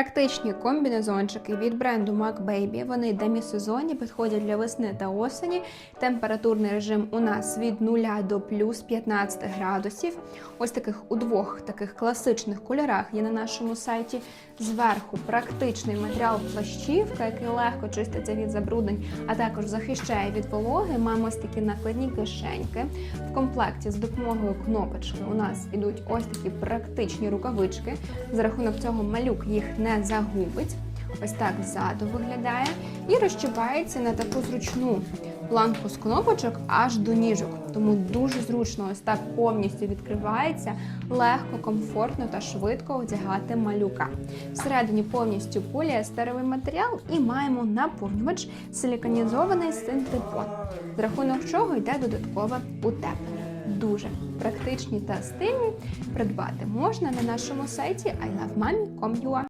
Практичні комбінезончики від бренду Mac Baby. Вони демісезонні, підходять для весни та осені. Температурний режим у нас від 0 до плюс 15 градусів. Ось таких у двох таких класичних кольорах є на нашому сайті. Зверху практичний матеріал плащівка, який легко чиститься від забруднень, а також захищає від вологи. Маємо ось такі накладні кишеньки. В комплекті з допомогою кнопочки у нас ідуть ось такі практичні рукавички. За рахунок цього малюк їх не загубить. Ось так ззаду виглядає і розчіпається на таку зручну планку з кнопочок аж до ніжок. Тому дуже зручно ось так повністю відкривається, легко, комфортно та швидко одягати малюка. Всередині повністю поліестеровий матеріал і маємо наповнювач силіконізований синтепон, з рахунок чого йде додаткове утеплення. Дуже практичні та стильні. Придбати можна на нашому сайті ilovemami.com.ua